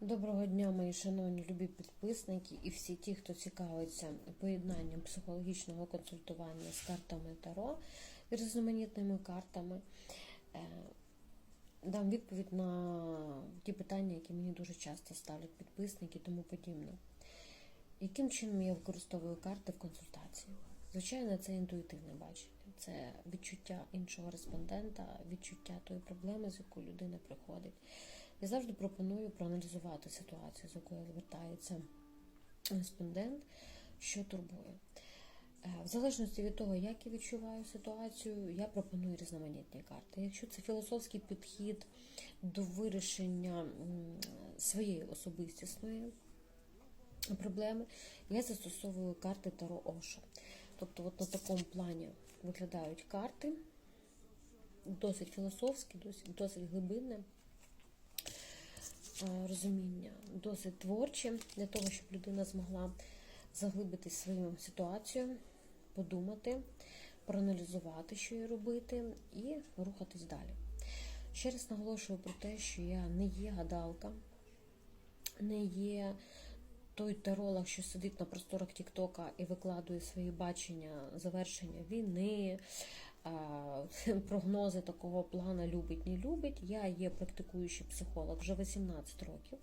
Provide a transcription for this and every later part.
Доброго дня, мої шановні любі підписники і всі ті, хто цікавиться поєднанням психологічного консультування з картами Таро і різноманітними картами. Е, Дам відповідь на ті питання, які мені дуже часто ставлять підписники і тому подібне. Яким чином я використовую карти в консультації? Звичайно, це інтуїтивне бачення, це відчуття іншого респондента, відчуття тої проблеми, з якою людина приходить. Я завжди пропоную проаналізувати ситуацію, з якою звертається респондент, що турбує. Е, В залежності від того, як я відчуваю ситуацію, я пропоную різноманітні карти. Якщо це філософський підхід до вирішення своєї особистісної проблеми, я застосовую карти Таро Ошо. Тобто, от на такому плані виглядають карти, досить філософські, досить, досить глибинне розуміння, досить творче, для того, щоб людина змогла заглибити свою ситуацію, подумати, проаналізувати, що їй робити, і рухатись далі. Ще раз наголошую про те, що я не є гадалка, не є той таролог, що сидить на просторах Тіктока і викладує свої бачення завершення війни, прогнози такого плану любить, не любить. Я є практикуючий психолог вже 18 років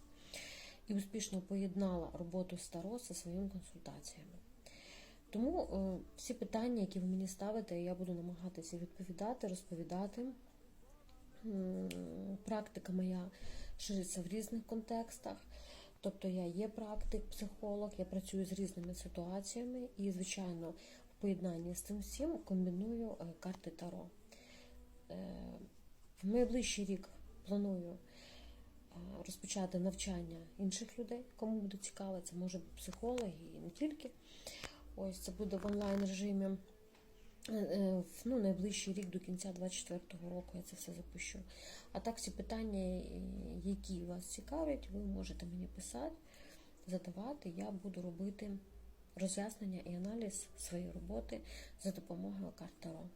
і успішно поєднала роботу з Таро зі своїми консультаціями. Тому е, всі питання, які ви мені ставите, я буду намагатися відповідати, розповідати. Практика моя шириться в різних контекстах. Тобто я є практик, психолог, я працюю з різними ситуаціями і, звичайно, поєднанні з цим всім комбіную е, карти Таро. Е, В найближчий рік планую е, розпочати навчання інших людей, кому буде цікаво, це може бути психологи і не тільки. Ось це буде в онлайн режимі. Ну, найближчий рік до кінця 2024 року я це все запущу. А так, всі питання, які вас цікавлять, ви можете мені писати, задавати. Я буду робити роз'яснення і аналіз своєї роботи за допомогою карт Таро.